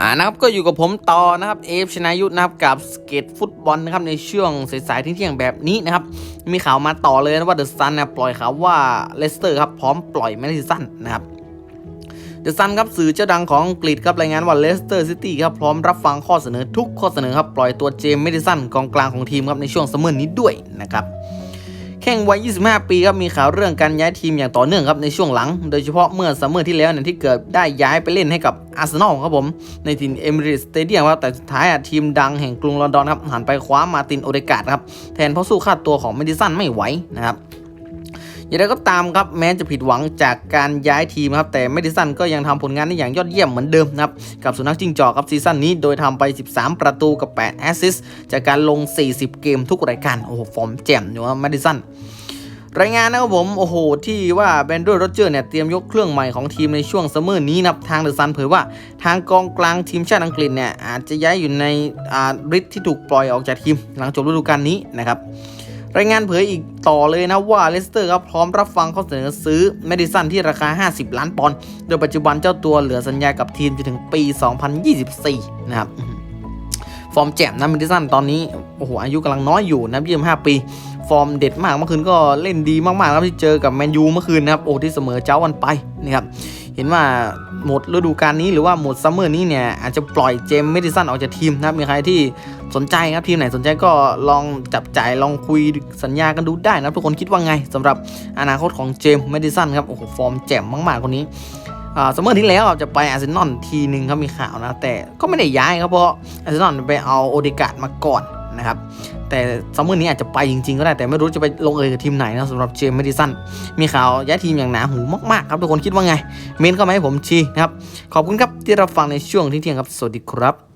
อ่านะครับก็อยู่กับผมต่อนะครับเอฟชนายุทธนะครับกับสเก็ตฟุตบอลนะครับในช่วงสายๆเที่ยงๆแบบนี้นะครับมีข่าวมาต่อเลยนะว่าเดอะซันนะปล่อยข่าวว่าเลสเตอร์ครับพร้อมปล่อยแมนซิสันนะครับเดอะซันครับสื่อเจ้าดังของอังกฤษครับรายงานว่าเลสเตอร์ซิตี้ครับพร้อมรับฟังข้อเสนอทุกข้อเสนอครับปล่อยตัวเจมส์เมดิสันกองกลางของทีมครับในช่วงซัมเมอร์นี้ด้วยนะครับ แข่งวัย 25 ปีครับมีข่าวเรื่องการย้ายทีมอย่างต่อเนื่องครับในช่วงหลัง โดยเฉพาะเมื่อซัมเมอร์ที่แล้วเนี่ยที่เกิดได้ย้ายไปเล่นให้กับอาร์เซนอลครับผม ในทีมเอมิเรตสเตเดียมครับแต่สุดท้ายอะทีมดังแห่งกรุงลอนดอนครับหันไปคว้ามาตินโอเดกาดครับแทนเพราะสู้ค่าตัวของเมดิสันไม่ไหวนะครับ อย่างไรก็ตามครับแม้จะผิดหวังจากการย้ายทีมครับแต่เมดิสันก็ยังทำผลงานได้อย่างยอดเยี่ยมเหมือนเดิมนะครับกับสุนัขจิ้งจอกครับซีซั่นนี้โดยทำไป 13 ประตูกับ8แอสซิสต์จากการลง 40 เกมทุกรายการโอ้โหฟอร์มแจ่มอยู่ว่าเมดิสันรายงานนะครับผม โอ้โห ที่ว่าแบนโดโรเจอร์เนี่ย เตรียมยกเครื่องใหม่ของทีมในช่วงซัมเมอร์นี้นะทางเดอะซันเผยว่าทางกองกลางทีมชาติอังกฤษเนี่ย อาจจะย้ายอยู่ในอาริทที่ถูกปล่อยออกจากทีม หลังจบฤดูกาลนี้นะครับ รายงานเผยอีกต่อเลยนะว่าเลสเตอร์ครับพร้อมรับฟังข้อเสนอซื้อเมดิสันที่ราคา 50 ล้านปอนด์โดยปัจจุบันเจ้าตัวเหลือสัญญากับทีมจนถึงปี 2024 นะครับฟอร์มแจ่มนะเมดิสันตอนนี้โอ้โหอายุกำลังน้อยอยู่นะยี่สิบห้าปี ฟอร์มเด็ดมากเมื่อคืนก็เล่นดีมากๆครับที่เจอกับแมนยูเมื่อคืนนะครับโอ้ที่เสมอเจ้าวันไปนะครับเห็นว่า หมดฤดูกาลนี้หรือว่าหมดซัมเมอร์นี้เนี่ยอาจจะปล่อยเจมส์เมดิสันออกจากทีมนะครับมีใครที่สนใจครับทีมไหนสนใจก็ลองจับจ่ายลองคุยสัญญากันดูได้นะทุกคนคิดว่าไงสำหรับอนาคตของเจมส์เมดิสันครับโอ้โหฟอร์มแจ่มมากๆคนนี้อ่าซัมเมอร์ที่แล้วจะไปอาร์เซนอลทีหนึ่งครับมีข่าวนะแต่ก็ไม่ได้ย้ายครับเพราะอาร์เซนอลไปเอาโอเดกาดมาก่อน นะครับ แต่ซัมเมอร์นี้อาจจะไปจริงๆก็ได้แต่ไม่รู้จะไปลงเอยกับทีมไหนนะสำหรับเจมส์เมดิสันมีข่าวย้ายทีมอย่างหนาหูมากๆครับทุกคนคิดว่าไง เมนเข้ามาให้ผมชีนะครับขอบคุณครับที่รับฟังในช่วงที่เที่ยงครับสวัสดีครับ